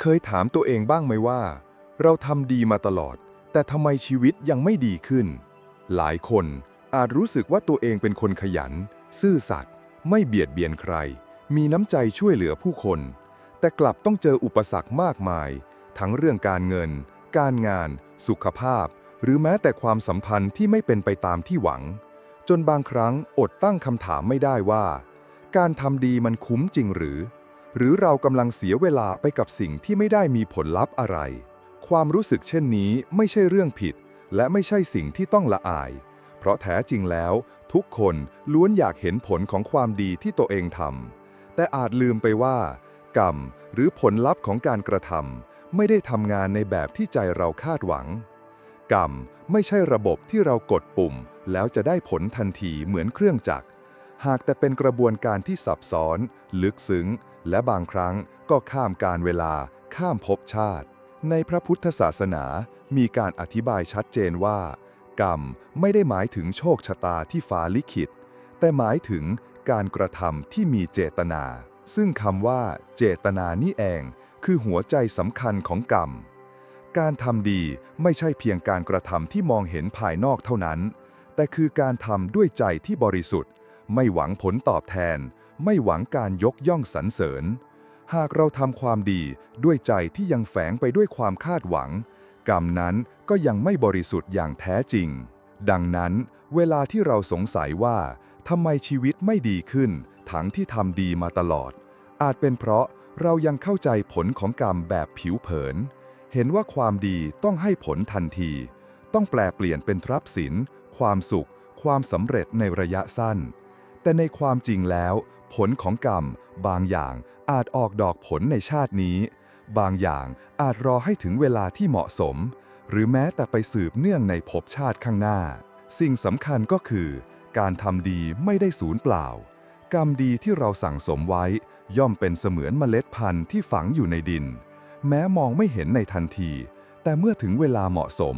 เคยถามตัวเองบ้างไหมว่า เราทำดีมาตลอด แต่ทำไมชีวิตยังไม่ดีขึ้น หลายคนอาจรู้สึกว่าตัวเองเป็นคนขยัน ซื่อสัตย์ไม่เบียดเบียนใคร มีน้ำใจช่วยเหลือผู้คน แต่กลับต้องเจออุปสรรคมากมาย ทั้งเรื่องการเงิน การงาน สุขภาพ หรือแม้แต่ความสัมพันธ์ที่ไม่เป็นไปตามที่หวัง จนบางครั้งอดตั้งคำถามไม่ได้ว่า การทำดีมันคุ้มจริงหรือ หรือเรากำลังเสียเวลาไปกับสิ่งที่ไม่ได้มีผลลัพธ์อะไร ความรู้สึกเช่นนี้ไม่ใช่เรื่องผิด และไม่ใช่สิ่งที่ต้องละอาย เพราะแท้จริงแล้ว ทุกคนล้วนอยากเห็นผลของความดีที่ตัวเองทำแต่อาจลืมไปว่า กรรมหรือผลลัพธ์ของการกระทำไม่ได้ทำงานในแบบที่ใจเราคาดหวัง กรรมไม่ใช่ระบบที่เรากดปุ่ม แล้วจะได้ผลทันทีเหมือนเครื่องจักร หากแต่เป็นกระบวนการที่ซับซ้อน ลึกซึ้ง และบางครั้งก็ข้ามการเวลา ข้ามภพชาติ ในพระพุทธศาสนา มีการอธิบายชัดเจนว่า กรรมไม่ได้หมายถึงโชคชะตาที่ฟ้าลิขิต แต่หมายถึงการกระทำที่มีเจตนา ซึ่งคำว่า เจตนานี่เอง คือหัวใจสำคัญของกรรม การทำดีไม่ใช่เพียงการกระทำที่มองเห็นภายนอกเท่านั้น แต่คือการทำด้วยใจที่บริสุทธิ์ ไม่หวังผลตอบแทน ไม่หวังการยกย่องสรรเสริญ หากเราทำความดีด้วยใจที่ยังแฝงไปด้วยความคาดหวัง กรรมนั้นก็ยังไม่บริสุทธิ์อย่างแท้จริง ดังนั้น เวลาที่เราสงสัยว่าทำไมชีวิตไม่ดีขึ้น ทั้งที่ทำดีมาตลอด อาจเป็นเพราะเรายังเข้าใจผลของกรรมแบบผิวเผิน เห็นว่าความดีต้องให้ผลทันที ต้องแปลเปลี่ยนเป็นทรัพย์สิน ความสุข ความสำเร็จในระยะสั้น แต่ในความจริงแล้ว ผลของกรรม บางอย่างอาจออกดอกผลในชาตินี้ บางอย่างอาจรอให้ถึงเวลาที่เหมาะสม หรือแม้แต่ไปสืบเนื่องในภพชาติข้างหน้า สิ่งสำคัญก็คือ การทำดีไม่ได้สูญเปล่า กรรมดีที่เราสั่งสมไว้ ย่อมเป็นเสมือนเมล็ดพันธุ์ที่ฝังอยู่ในดิน แม้มองไม่เห็นในทันที แต่เมื่อถึงเวลาเหมาะสม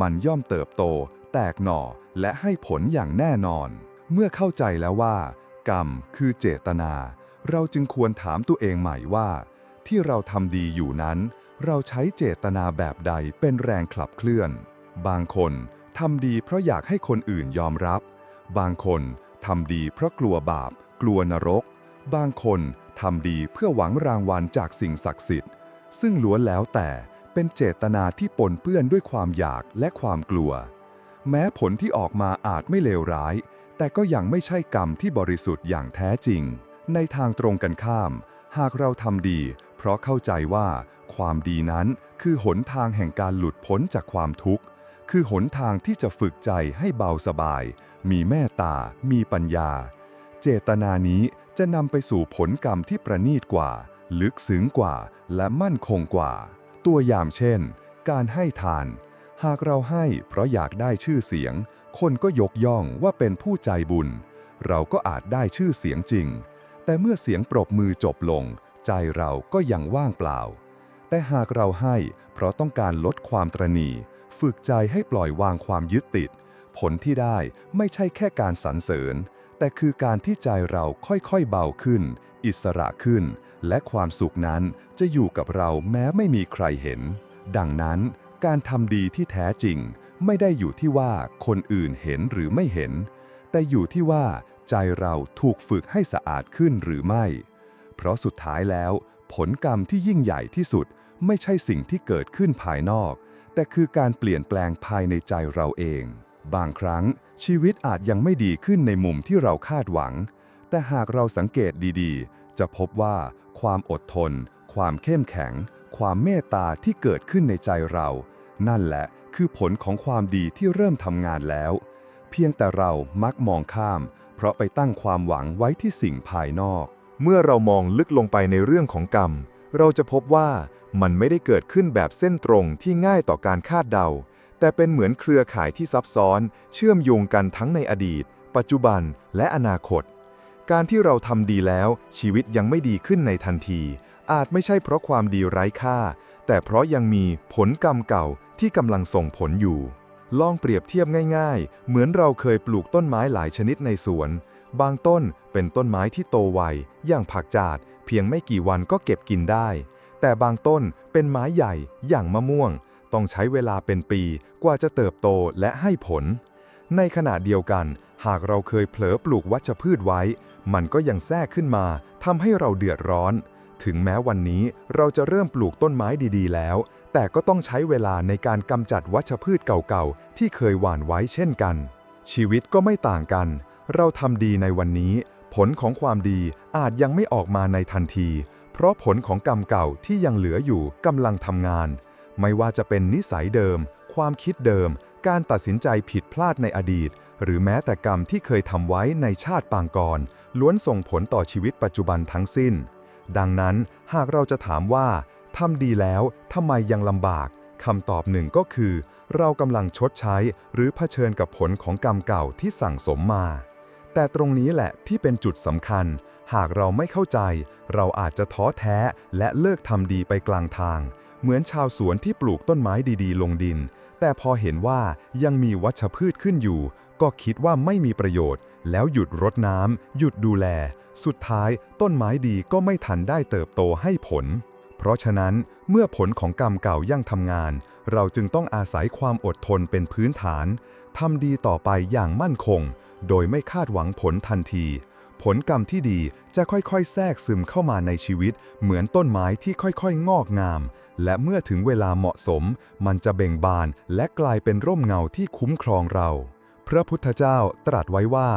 มันย่อมเติบโต แตกหน่อและให้ผลอย่างแน่นอน เมื่อเข้าใจแล้วว่า กรรมคือเจตนา เราจึงควรถามตัวเองใหม่ว่า ที่เราทำดีอยู่นั้น เราใช้เจตนาแบบใดเป็นแรงขับเคลื่อน บางคนทำดีเพราะอยากให้คนอื่นยอมรับ บางคนทำดีเพราะกลัวบาป กลัวนรก บางคนทำดีเพื่อหวังรางวัลจากสิ่งศักดิ์สิทธิ์ ซึ่งล้วนแล้วแต่เป็นเจตนาที่ปนเปื้อนด้วยความอยากและความกลัว แม้ผลที่ออกมาอาจไม่เลวร้าย แต่ก็ยังไม่ใช่กรรมที่บริสุทธิ์อย่างแท้จริง ในทางตรงกันข้าม หากเราทำดี เพราะเข้าใจว่า ความดีนั้นคือหนทางแห่งการหลุดพ้นจากความทุกข์ คือหนทางที่จะฝึกใจให้เบาสบาย มีเมตตา มีปัญญา เจตนานี้จะนำไปสู่ผลกรรมที่ประณีตกว่า ลึกซึ้งกว่า และมั่นคงกว่า ตัวอย่างเช่น การให้ทาน หากเราให้เพราะอยากได้ชื่อเสียง คนก็ยกย่องว่าเป็นผู้ใจบุญ เราก็อาจได้ชื่อเสียงจริง แต่เมื่อเสียงปรบมือจบลง ใจเราก็ยังว่างเปล่า แต่หากเราให้เพราะต้องการลดความตรณีฝึกใจให้ปล่อยวางความยึดติด ผลที่ได้ไม่ใช่แค่การสรรเสริญ แต่คือการที่ใจเราค่อยๆเบาขึ้น อิสระขึ้น และความสุขนั้นจะอยู่กับเราแม้ไม่มีใครเห็น ดังนั้นการทำดีที่แท้จริง ไม่ได้อยู่ที่ว่าคนอื่นเห็นหรือไม่เห็น แต่อยู่ที่ว่าใจเราถูกฝึกให้สะอาดขึ้นหรือไม่ เพราะสุดท้ายแล้ว ผลกรรมที่ยิ่งใหญ่ที่สุด ไม่ใช่สิ่งที่เกิดขึ้นภายนอก แต่คือการเปลี่ยนแปลงภายในใจเราเอง บางครั้งชีวิตอาจยังไม่ดีขึ้นในมุมที่เราคาดหวัง แต่หากเราสังเกตดีๆ จะพบว่า ความอดทน ความเข้มแข็ง ความเมตตาที่เกิดขึ้นในใจเรา นั่นแหละคือผลของความดีที่เริ่มทำงานแล้ว เพียงแต่เรามักมองข้าม เพราะไปตั้งความหวังไว้ที่สิ่งภายนอก เมื่อเรามองลึกลงไปในเรื่องของกรรม เราจะพบว่ามันไม่ได้เกิดขึ้นแบบเส้นตรงที่ง่ายต่อการคาดเดา แต่เป็นเหมือนเครือข่ายที่ซับซ้อน เชื่อมโยงกันทั้งในอดีต ปัจจุบันและอนาคต การที่เราทำดีแล้วชีวิตยังไม่ดีขึ้นในทันที อาจไม่ใช่เพราะความดีไร้ค่า แต่เพราะยังมีผลกรรมเก่าที่กำลังส่งผลอยู่ ลองเปรียบเทียบง่าย ๆ เหมือนเราเคยปลูกต้นไม้หลายชนิดในสวน บางต้นเป็นต้นไม้ที่โตไว อย่างผักจาด เพียงไม่กี่วันก็เก็บกินได้แแต่บางต้นเป็นไม้ใหญ่ อย่างมะม่วง ต้องใช้เวลาเป็นปีกว่าจะเติบโตและให้ผล ในขณะเดียวกัน หากเราเคยเผลอปลูกวัชพืชไว้ มันก็ยังแทรกขึ้นมาทำให้เราเดือดร้อน ถึงแม้วันนี้เราจะเริ่มปลูกต้นไม้ดีๆ แล้ว แต่ก็ต้องใช้เวลาในการกำจัดวัชพืชเก่าๆ ที่เคยหว่านไว้เช่นกัน ชีวิตก็ไม่ต่างกัน เราทำดีในวันนี้ ผลของความดีอาจยังไม่ออกมาในทันที เพราะผลของกรรมเก่าที่ยังเหลืออยู่กำลังทำงาน ไม่ว่าจะเป็นนิสัยเดิม ความคิดเดิม การตัดสินใจผิดพลาดในอดีต หรือแม้แต่กรรมที่เคยทำไว้ในชาติปางก่อนล้วนส่งผลต่อชีวิตปัจจุบันทั้งสิ้น ดังนั้นหากเราจะถามว่าทำดีแล้วทำไมยังลำบากคำตอบหนึ่งก็คือ เรากำลังชดใช้หรือเผชิญกับผลของกรรมเก่าที่สั่งสมมา แต่ตรงนี้แหละที่เป็นจุดสำคัญ หากเราไม่เข้าใจ เราอาจจะท้อแท้และเลิกทำดีไปกลางทาง เหมือนชาวสวนที่ปลูกต้นไม้ดีๆ ลงดิน แต่พอเห็นว่ายังมีวัชพืชขึ้นอยู่ ก็คิดว่าไม่มีประโยชน์ แล้วหยุดรดน้ำหยุดดูแล สุดท้ายต้นไม้ดีก็ไม่ทันได้เติบโตให้ผล เพราะฉะนั้นเมื่อผลของกรรมเก่ายังทำงาน เราจึงต้องอาศัยความอดทนเป็นพื้นฐานทำดีต่อไปอย่างมั่นคง โดยไม่คาดหวังผลทันที ผลกรรมที่ดีจะค่อยๆ แทรกซึมเข้ามาในชีวิต เหมือนต้นไม้ที่ค่อยๆ งอกงาม และเมื่อถึงเวลาเหมาะสม มันจะเบ่งบานและกลายเป็นร่มเงาที่คุ้มครองเรา พระพุทธเจ้าตรัสไว้ว่า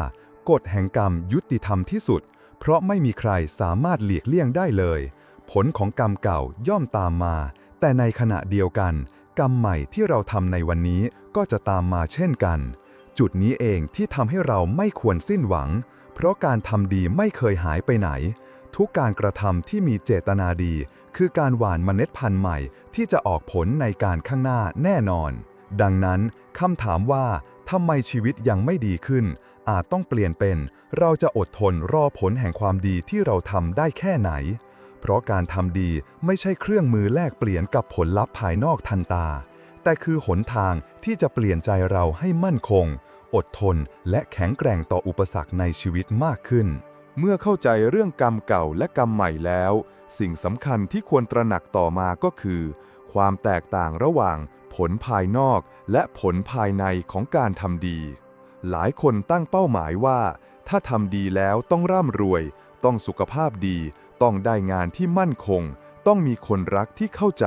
กฎแห่งกรรมยุติธรรมที่สุด เพราะไม่มีใครสามารถหลีกเลี่ยงได้เลย ผลของกรรมเก่าย่อมตามมา แต่ในขณะเดียวกัน กรรมใหม่ที่เราทำในวันนี้ก็จะตามมาเช่นกัน จุดนี้เองที่ทำให้เราไม่ควรสิ้นหวัง เพราะการทำดีไม่เคยหายไปไหน ทุกการกระทำที่มีเจตนาดี คือการหว่านเมล็ดพันธุ์ใหม่ ที่จะออกผลในการข้างหน้าแน่นอน ดังนั้นคำถามว่า ทำไมชีวิตยังไม่ดีขึ้น อาจต้องเปลี่ยนเป็น เราจะอดทนรอผลแห่งความดีที่เราทำได้แค่ไหน เพราะการทำดีไม่ใช่เครื่องมือแลกเปลี่ยนกับผลลัพธ์ภายนอกทันตา แต่คือหนทางที่จะเปลี่ยนใจเราให้มั่นคง อดทนและแข็งแกร่งต่ออุปสรรคในชีวิตมากขึ้น เมื่อเข้าใจเรื่องกรรมเก่าและกรรมใหม่แล้ว สิ่งสำคัญที่ควรตระหนักต่อมาก็คือ ความแตกต่างระหว่าง ผลภายนอกและผลภายในของการทำดี หลายคนตั้งเป้าหมายว่า ถ้าทำดีแล้วต้องร่ำรวย ต้องสุขภาพดี ต้องได้งานที่มั่นคง ต้องมีคนรักที่เข้าใจ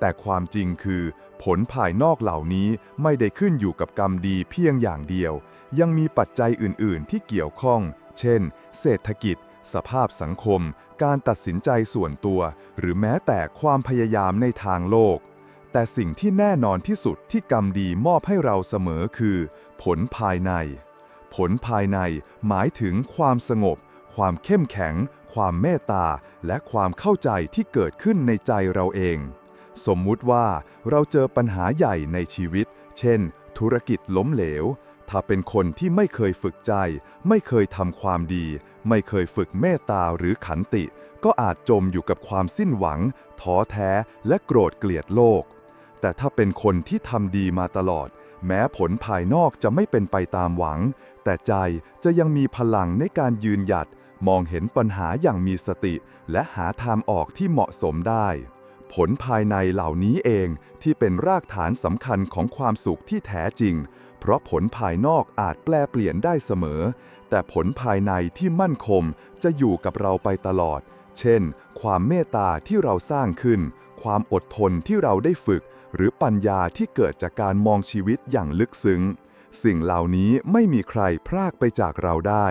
แต่ความจริงคือ ผลภายนอกเหล่านี้ไม่ได้ขึ้นอยู่กับกรรมดีเพียงอย่างเดียว ยังมีปัจจัยอื่น ๆ ที่เกี่ยวข้อง เช่น เศรษฐกิจสภาพสังคม การตัดสินใจส่วนตัว หรือแม้แต่ความพยายามในทางโลก แต่สิ่งที่แน่นอนที่สุดที่กรรมดีมอบให้เราเสมอคือ ผลภายใน ผลภายในหมายถึงความสงบ ความเข้มแข็ง ความเมตตา และความเข้าใจที่เกิดขึ้นในใจเราเอง สมมุติว่าเราเจอปัญหาใหญ่ในชีวิต เช่น ธุรกิจล้มเหลว ถ้าเป็นคนที่ไม่เคยฝึกใจ ไม่เคยทำความดี ไม่เคยฝึกเมตตาหรือขันติ ก็อาจจมอยู่กับความสิ้นหวัง ท้อแท้ และโกรธเกลียดโลก แต่ถ้าเป็นคนที่ทำดีมาตลอด แม้ผลภายนอกจะไม่เป็นไปตามหวัง แต่ใจจะยังมีพลังในการยืนหยัด มองเห็นปัญหาอย่างมีสติ และหาทางออกที่เหมาะสมได้ ผลภายในเหล่านี้เองที่เป็นรากฐานสำคัญของความสุขที่แท้จริง เพราะผลภายนอกอาจแปลเปลี่ยนได้เสมอ แต่ผลภายในที่มั่นคงจะอยู่กับเราไปตลอด เช่น ความเมตตาที่เราสร้างขึ้น ความอดทนที่เราได้ฝึก หรือปัญญาที่เกิดจากการมองชีวิตอย่างลึกซึ้ง สิ่งเหล่านี้ไม่มีใครพรากไปจากเราได้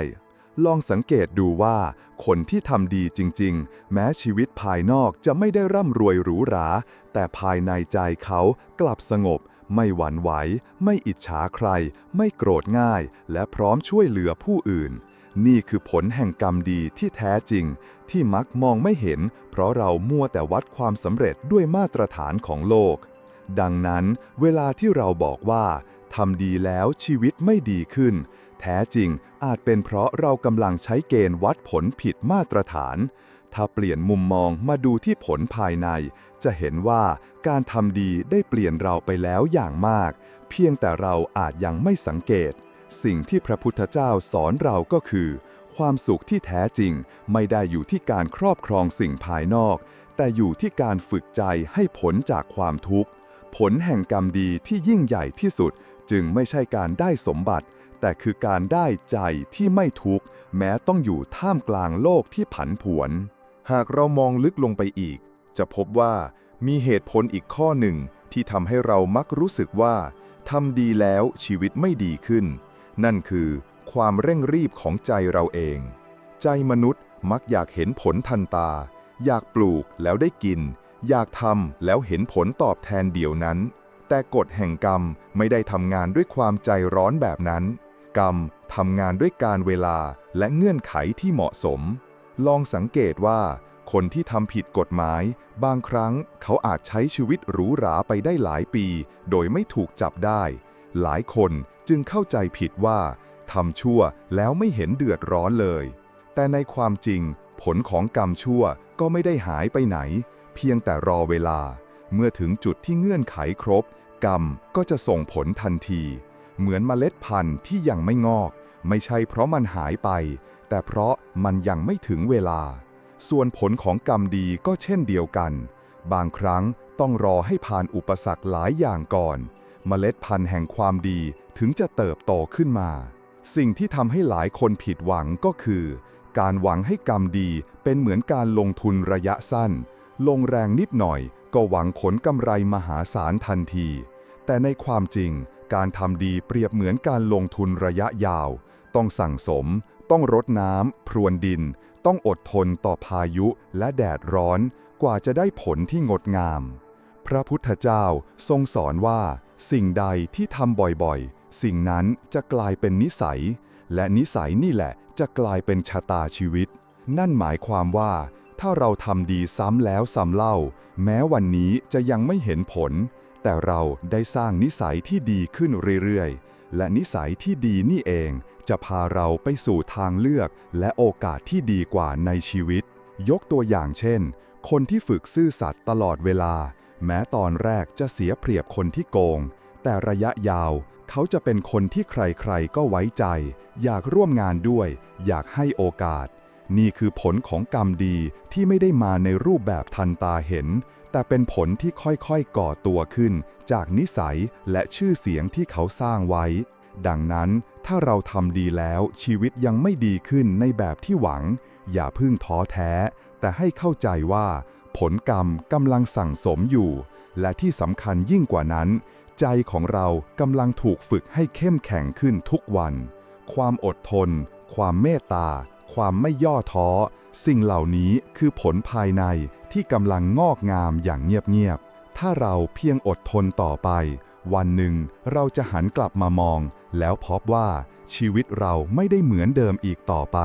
ลองสังเกตดูว่า คนที่ทำดีจริง ๆ แม้ชีวิตภายนอกจะไม่ได้ร่ำรวยหรูหรา แต่ภายในใจเขากลับสงบไม่หวั่นไหว ไม่อิจฉาใคร ไม่โกรธง่าย และพร้อมช่วยเหลือผู้อื่น นี่คือผลแห่งกรรมดีที่แท้จริง ที่มักมองไม่เห็น เพราะเรามัวแต่วัดความสำเร็จด้วยมาตรฐานของโลก ดังนั้น เวลาที่เราบอกว่าทำดีแล้วชีวิตไม่ดีขึ้น แท้จริงอาจเป็นเพราะเรากำลังใช้เกณฑ์วัดผลผิดมาตรฐาน ถ้าเปลี่ยนมุมมองมาดูที่ผลภายใน จะเห็นว่าการทำดีได้เปลี่ยนเราไปแล้วอย่างมาก เพียงแต่เราอาจยังไม่สังเกต สิ่งที่พระพุทธเจ้าสอนเราก็คือ ความสุขที่แท้จริงไม่ได้อยู่ที่การครอบครองสิ่งภายนอก แต่อยู่ที่การฝึกใจให้ผลจากความทุกข์ ผลแห่งกรรมดีที่ยิ่งใหญ่ที่สุด จึงไม่ใช่การได้สมบัติ แต่คือการได้ใจที่ไม่ทุกข์แม้ต้องอยู่ท่ามกลางโลกที่ผันผวน หากเรามองลึกลงไปอีก จะพบว่ามีเหตุผลอีกข้อหนึ่งที่ทำให้เรามักรู้สึกว่าทำดีแล้วชีวิตไม่ดีขึ้น นั่นคือความเร่งรีบของใจเราเอง ใจมนุษย์มักอยากเห็นผลทันตา อยากปลูกแล้วได้กิน อยากทำแล้วเห็นผลตอบแทนเดียวนั้น แต่กฎแห่งกรรมไม่ได้ทำงานด้วยความใจร้อนแบบนั้น กรรมทำงานด้วยการเวลาและเงื่อนไขที่เหมาะสม ลองสังเกตว่า คนที่ทำผิดกฎหมาย บางครั้งเขาอาจใช้ชีวิตหรูหราไปได้หลายปี โดยไม่ถูกจับได้ หลายคน จึงเข้าใจผิดว่าทำชั่วแล้วไม่เห็นเดือดร้อนเลย แต่ในความจริง ผลของกรรมชั่วก็ไม่ได้หายไปไหน เพียงแต่รอเวลา เมื่อถึงจุดที่เงื่อนไขครบ กรรมก็จะส่งผลทันที เหมือนเมล็ดพันธุ์ที่ยังไม่งอก ไม่ใช่เพราะมันหายไป แต่เพราะมันยังไม่ถึงเวลา ส่วนผลของกรรมดีก็เช่นเดียวกัน บางครั้งต้องรอให้ผ่านอุปสรรคหลายอย่างก่อน เมล็ดพันธุ์แห่งความดีถึงจะเติบโตขึ้นมา สิ่งที่ทำให้หลายคนผิดหวังก็คือ การหวังให้กรรมดีเป็นเหมือนการลงทุนระยะสั้น ลงแรงนิดหน่อยก็หวังผลกำไรมหาศาลทันที แต่ในความจริง การทำดีเปรียบเหมือนการลงทุนระยะยาว ต้องสั่งสม ต้องรดน้ำพรวนดิน ต้องอดทนต่อพายุและแดดร้อน กว่าจะได้ผลที่งดงาม พระพุทธเจ้าทรงสอนว่า สิ่งใดที่ทำบ่อยๆ สิ่งนั้นจะกลายเป็นนิสัย และนิสัยนี่แหละจะกลายเป็นชะตาชีวิต นั่นหมายความว่า ถ้าเราทำดีซ้ำแล้วซ้ำเล่า แม้วันนี้จะยังไม่เห็นผล แต่เราได้สร้างนิสัยที่ดีขึ้นเรื่อยๆ และนิสัยที่ดีนี่เอง จะพาเราไปสู่ทางเลือกและโอกาสที่ดีกว่าในชีวิต ยกตัวอย่างเช่น คนที่ฝึกซื่อสัตย์ตลอดเวลา แม้ตอนแรกจะเสียเปรียบคนที่โกง แต่ระยะยาวเขาจะเป็นคนที่ใครๆก็ไว้ใจ อยากร่วมงานด้วย อยากให้โอกาส นี่คือผลของกรรมดีที่ไม่ได้มาในรูปแบบทันตาเห็น แต่เป็นผลที่ค่อยๆก่อตัวขึ้น จากนิสัยและชื่อเสียงที่เขาสร้างไว้ ดังนั้นถ้าเราทำดีแล้วชีวิตยังไม่ดีขึ้นในแบบที่หวัง อย่าพึ่งท้อแท้ แต่ให้เข้าใจว่า ผลกรรมกำลังสั่งสมอยู่ และที่สำคัญยิ่งกว่านั้น ใจของเรากำลังถูกฝึกให้เข้มแข็งขึ้นทุกวัน ความอดทน ความเมตตา ความไม่ย่อท้อ สิ่งเหล่านี้คือผลภายในที่กำลังงอกงามอย่างเงียบๆ ถ้าเราเพียงอดทนต่อไป วันหนึ่งเราจะหันกลับมามอง แล้วพบว่าชีวิตเราไม่ได้เหมือนเดิมอีกต่อไป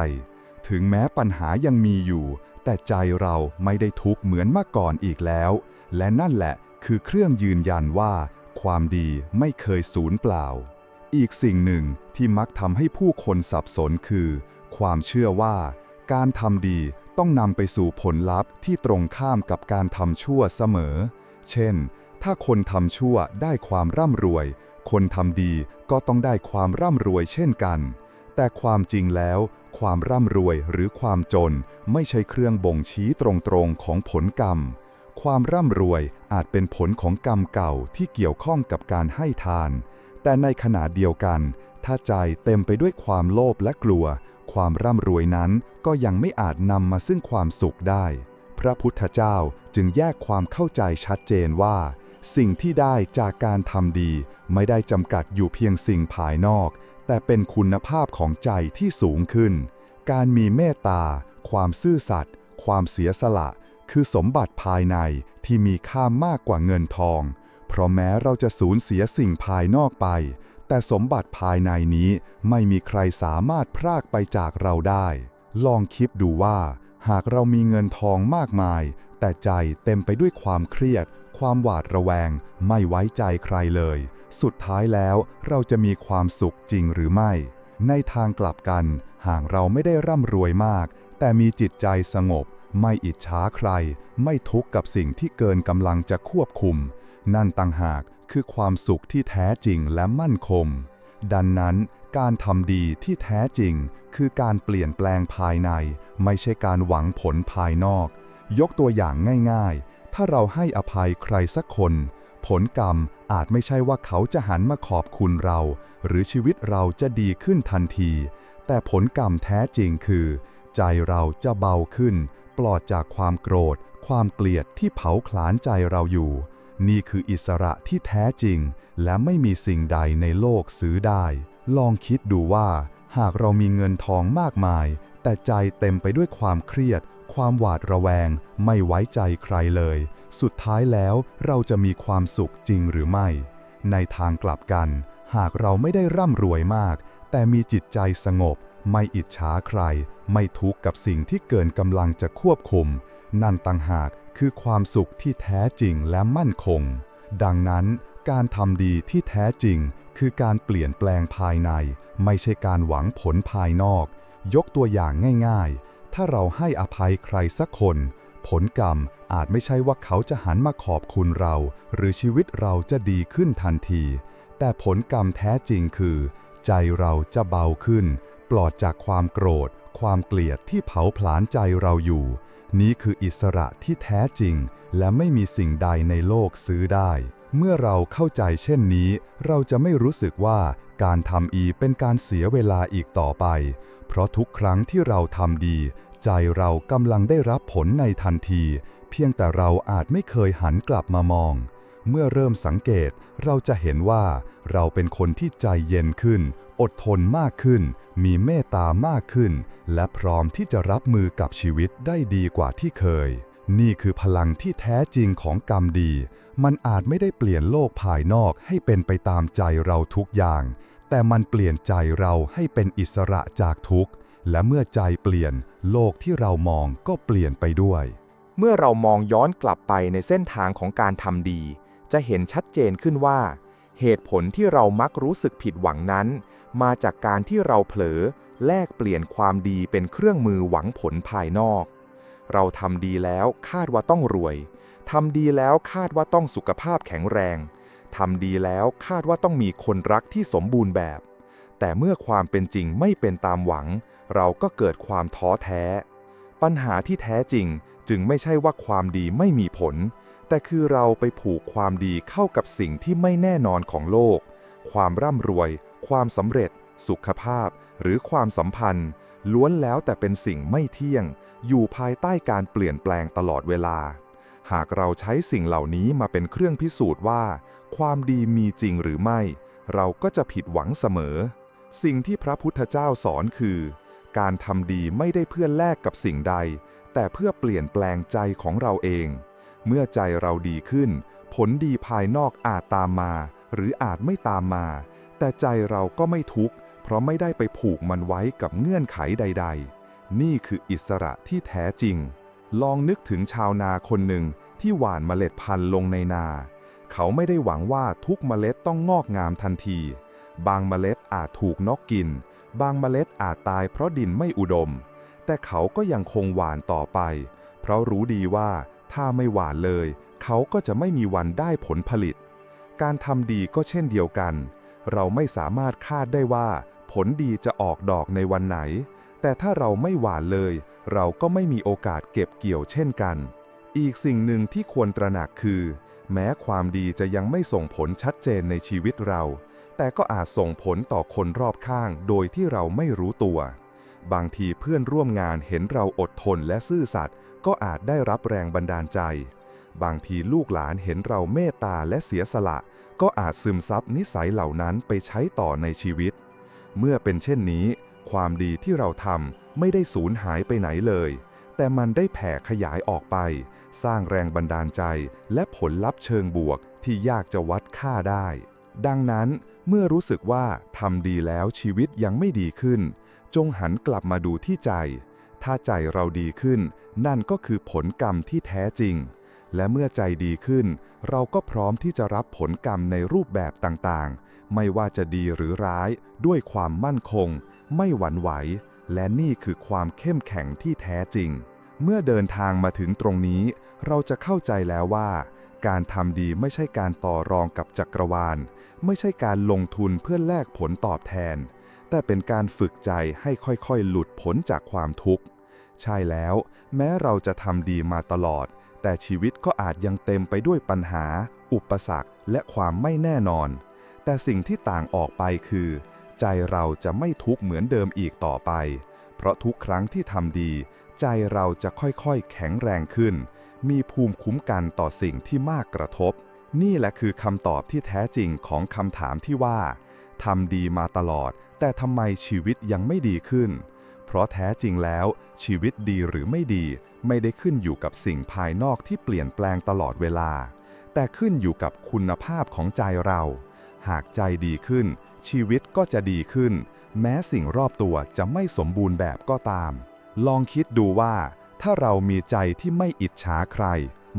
ถึงแม้ปัญหายังมีอยู่ แต่ใจเราไม่ได้ทุกข์เหมือนเมื่อก่อนอีกแล้ว และนั่นแหละคือเครื่องยืนยันว่า ความดีไม่เคยสูญเปล่า อีกสิ่งหนึ่งที่มักทำให้ผู้คนสับสนคือ ความเชื่อว่า การทำดีต้องนำไปสู่ผลลัพธ์ที่ตรงข้ามกับการทำชั่วเสมอ เช่น ถ้าคนทำชั่วได้ความร่ำรวย คนทำดีก็ต้องได้ความร่ำรวยเช่นกัน แต่ความจริงแล้ว ความร่ำรวยหรือความจนไม่ใช่เครื่องบ่งชี้ตรงๆของผลกรรม ความร่ำรวยอาจเป็นผลของกรรมเก่าที่เกี่ยวข้องกับการให้ทาน แต่ในขณะเดียวกัน ถ้าใจเต็มไปด้วยความโลภและกลัว ความร่ำรวยนั้นก็ยังไม่อาจนำมาซึ่งความสุขได้ พระพุทธเจ้าจึงแยกความเข้าใจชัดเจนว่า สิ่งที่ได้จากการทำดี ไม่ได้จำกัดอยู่เพียงสิ่งภายนอก แต่เป็นคุณภาพของใจที่สูงขึ้น การมีเมตตา ความซื่อสัตย์ ความเสียสละ คือสมบัติภายในที่มีค่ามากกว่าเงินทอง เพราะแม้เราจะสูญเสียสิ่งภายนอกไป แต่สมบัติภายในนี้ไม่มีใครสามารถพรากไปจากเราได้ ลองคิดดูว่า หากเรามีเงินทองมากมาย แต่ใจเต็มไปด้วยความเครียด ความหวาดระแวง ไม่ไว้ใจใครเลย สุดท้ายแล้วเราจะมีความสุขจริงหรือไม่ ในทางกลับกัน หากเราไม่ได้ร่ำรวยมาก แต่มีจิตใจสงบ ไม่อิจฉาใคร ไม่ทุกข์กับสิ่งที่เกินกำลังจะควบคุม นั่นต่างหากคือความสุขที่แท้จริงและมั่นคง ดังนั้นการทำดีที่แท้จริง คือการเปลี่ยนแปลงภายใน ไม่ใช่การหวังผลภายนอก ยกตัวอย่างง่ายๆ ถ้าเราให้อภัยใครสักคน ผลกรรมอาจไม่ใช่ว่าเขาจะหันมาขอบคุณเรา หรือชีวิตเราจะดีขึ้นทันที แต่ผลกรรมแท้จริงคือ ใจเราจะเบาขึ้น ปลอดจากความโกรธ ความเกลียดที่เผาผลาญใจเราอยู่ นี่คืออิสระที่แท้จริง และไม่มีสิ่งใดในโลกซื้อได้ ลองคิดดูว่า หากเรามีเงินทองมากมาย แต่ใจเต็มไปด้วยความเครียด ความหวาดระแวง ไม่ไว้ใจใครเลย สุดท้ายแล้วเราจะมีความสุขจริงหรือไม่ ในทางกลับกัน หากเราไม่ได้ร่ำรวยมาก แต่มีจิตใจสงบ ไม่อิจฉาใคร ไม่ทุกข์กับสิ่งที่เกินกำลังจะควบคุม นั่นต่างหากคือความสุขที่แท้จริงและมั่นคง ดังนั้นการทำดีที่แท้จริง คือการเปลี่ยนแปลงภายใน ไม่ใช่การหวังผลภายนอก ยกตัวอย่างง่ายๆ ถ้าเราให้อภัยใครสักคน ผลกรรมอาจไม่ใช่ว่าเขาจะหันมาขอบคุณเรา หรือชีวิตเราจะดีขึ้นทันที แต่ผลกรรมแท้จริงคือ ใจเราจะเบาขึ้น ปลอดจากความโกรธ ความเกลียดที่เผาผลาญใจเราอยู่ นี้คืออิสระที่แท้จริง และไม่มีสิ่งใดในโลกซื้อได้เมื่อเราเข้าใจเช่นนี้ เราจะไม่รู้สึกว่าการทำอีเป็นการเสียเวลาอีกต่อไป เพราะทุกครั้งที่เราทำดี ใจเรากำลังได้รับผลในทันที เพียงแต่เราอาจไม่เคยหันกลับมามอง เมื่อเริ่มสังเกตเราจะเห็นว่าเราเป็นคนที่ใจเย็นขึ้น อดทนมากขึ้น มีเมตตามากขึ้น และพร้อมที่จะรับมือกับชีวิตได้ดีกว่าที่เคย นี่คือพลังที่แท้จริงของกรรมดี มันอาจไม่ได้เปลี่ยนโลกภายนอกให้เป็นไปตามใจเราทุกอย่าง แต่มันเปลี่ยนใจเราให้เป็นอิสระจากทุกข์ และเมื่อใจเปลี่ยนโลกที่เรามองก็เปลี่ยนไปด้วย เมื่อเรามองย้อนกลับไปในเส้นทางของการทำดี จะเห็นชัดเจนขึ้นว่า เหตุผลที่เรามักรู้สึกผิดหวังนั้น มาจากการที่เราเผลอ แลกเปลี่ยนความดีเป็นเครื่องมือหวังผลภายนอก เราทำดีแล้วคาดว่าต้องรวยทำดีแล้วคาดว่าต้องสุขภาพแข็งแรงทำดีแล้วคาดว่าต้องมีคนรักที่สมบูรณ์แบบ แต่เมื่อความเป็นจริงไม่เป็นตามหวัง เราก็เกิดความท้อแท้ ปัญหาที่แท้จริงจึงไม่ใช่ว่าความดีไม่มีผล แต่คือเราไปผูกความดีเข้ากับสิ่งที่ไม่แน่นอนของโลก ความร่ำรวย ความสำเร็จ สุขภาพ หรือความสัมพันธ์ ล้วนแล้วแต่เป็นสิ่งไม่เที่ยง อยู่ภายใต้การเปลี่ยนแปลงตลอดเวลา หากเราใช้สิ่งเหล่านี้มาเป็นเครื่องพิสูจน์ว่า ความดีมีจริงหรือไม่ เราก็จะผิดหวังเสมอ สิ่งที่พระพุทธเจ้าสอนคือ การทำดีไม่ได้เพื่อแลกกับสิ่งใด แต่เพื่อเปลี่ยนแปลงใจของเราเอง เมื่อใจเราดีขึ้น ผลดีภายนอกอาจตามมา หรืออาจไม่ตามมา แต่ใจเราก็ไม่ทุกข์ เพราะไม่ได้ไปผูกมันไว้กับเงื่อนไขใด ๆ นี่คืออิสระที่แท้จริง ลองนึกถึงชาวนาคนหนึ่งที่หว่านเมล็ดพันธุ์ลงในนา เขาไม่ได้หวังว่าทุกเมล็ดต้องงอกงามทันที บางเมล็ดอาจถูกนกกิน บางเมล็ดอาจตายเพราะดินไม่อุดม แต่เขาก็ยังคงหวานต่อไป เพราะรู้ดีว่าถ้าไม่หวานเลย เขาก็จะไม่มีวันได้ผลผลิต การทำดีก็เช่นเดียวกัน เราไม่สามารถคาดได้ว่า ผลดีจะออกดอกในวันไหน แต่ถ้าเราไม่หวานเลย เราก็ไม่มีโอกาสเก็บเกี่ยวเช่นกัน อีกสิ่งหนึ่งที่ควรตระหนักคือ แม้ความดีจะยังไม่ส่งผลชัดเจนในชีวิตเรา แต่ก็อาจส่งผลต่อคนรอบข้างโดยที่เราไม่รู้ตัว บางทีเพื่อนร่วมงานเห็นเราอดทนและซื่อสัตย์ก็อาจได้รับแรงบันดาลใจ บางทีลูกหลานเห็นเราเมตตาและเสียสละ ก็อาจซึมซับนิสัยเหล่านั้นไปใช้ต่อในชีวิต เมื่อเป็นเช่นนี้ ความดีที่เราทำไม่ได้สูญหายไปไหนเลย แต่มันได้แผ่ขยายออกไป สร้างแรงบันดาลใจและผลลัพธ์เชิงบวกที่ยากจะวัดค่าได้ ดังนั้นเมื่อรู้สึกว่าทำดีแล้วชีวิตยังไม่ดีขึ้น จงหันกลับมาดูที่ใจ ถ้าใจเราดีขึ้น นั่นก็คือผลกรรมที่แท้จริง และเมื่อใจดีขึ้น เราก็พร้อมที่จะรับผลกรรมในรูปแบบต่างๆ ไม่ว่าจะดีหรือร้าย ด้วยความมั่นคง ไม่หวั่นไหว และนี่คือความเข้มแข็งที่แท้จริง เมื่อเดินทางมาถึงตรงนี้ เราจะเข้าใจแล้วว่า การทำดีไม่ใช่การต่อรองกับจักรวาล ไม่ใช่การลงทุนเพื่อแลกผลตอบแทน แต่เป็นการฝึกใจให้ค่อยๆ หลุดพ้นจากความทุกข์ ใช่แล้ว แม้เราจะทำดีมาตลอด แต่ชีวิตก็อาจยังเต็มไปด้วยปัญหา อุปสรรค และความไม่แน่นอน แต่สิ่งที่ต่างออกไปคือ ใจเราจะไม่ทุกข์เหมือนเดิมอีกต่อไป เพราะทุกครั้งที่ทำดี ใจเราจะค่อยๆ แข็งแรงขึ้น มีภูมิคุ้มกันต่อสิ่งที่มากกระทบ นี่แหละคือคำตอบที่แท้จริงของคำถามที่ว่าทำดีมาตลอด แต่ทำไมชีวิตยังไม่ดีขึ้น เพราะแท้จริงแล้ว ชีวิตดีหรือไม่ดี ไม่ได้ขึ้นอยู่กับสิ่งภายนอกที่เปลี่ยนแปลงตลอดเวลา แต่ขึ้นอยู่กับคุณภาพของใจเรา หากใจดีขึ้น ชีวิตก็จะดีขึ้น แม้สิ่งรอบตัวจะไม่สมบูรณ์แบบก็ตาม ลองคิดดูว่า ถ้าเรามีใจที่ไม่อิจฉาใคร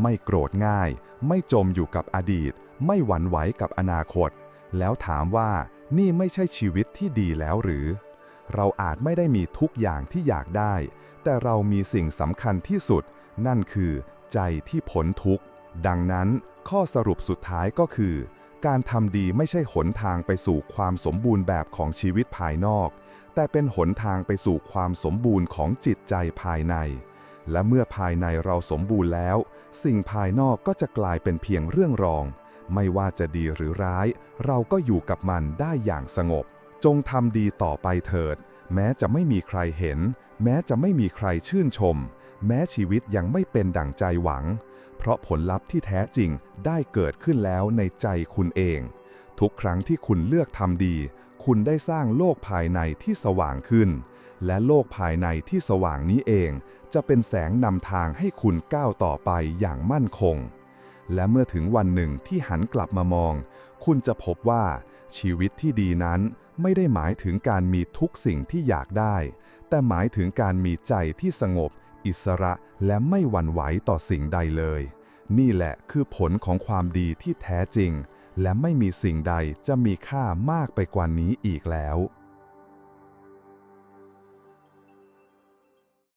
ไม่โกรธง่าย ไม่จมอยู่กับอดีต ไม่หวั่นไหวกับอนาคต แล้วถามว่านี่ไม่ใช่ชีวิตที่ดีแล้วหรือ เราอาจไม่ได้มีทุกอย่างที่อยากได้ แต่เรามีสิ่งสำคัญที่สุด นั่นคือใจที่พ้นทุกข์ ดังนั้นข้อสรุปสุดท้ายก็คือ การทำดีไม่ใช่หนทางไปสู่ความสมบูรณ์แบบของชีวิตภายนอก แต่เป็นหนทางไปสู่ความสมบูรณ์ของจิตใจภายใน และเมื่อภายในเราสมบูรณ์แล้ว สิ่งภายนอกก็จะกลายเป็นเพียงเรื่องรอง ไม่ว่าจะดีหรือร้าย เราก็อยู่กับมันได้อย่างสงบ จงทำดีต่อไปเถิด แม้จะไม่มีใครเห็น แม้จะไม่มีใครชื่นชม แม้ชีวิตยังไม่เป็นดั่งใจหวัง เพราะผลลัพธ์ที่แท้จริงได้เกิดขึ้นแล้วในใจคุณเอง ทุกครั้งที่คุณเลือกทำดี คุณได้สร้างโลกภายในที่สว่างขึ้น และโลกภายในที่สว่างนี้เอง จะเป็นแสงนำทางให้คุณก้าวต่อไปอย่างมั่นคง และเมื่อถึงวันหนึ่งที่หันกลับมามอง คุณจะพบว่าชีวิตที่ดีนั้นไม่ได้หมายถึงการมีทุกสิ่งที่อยากได้ แต่หมายถึงการมีใจที่สงบ อิสระและไม่หวั่นไหวต่อสิ่งใดเลย นี่แหละคือผลของความดีที่แท้จริง และไม่มีสิ่งใดจะมีค่ามากไปกว่านี้อีกแล้ว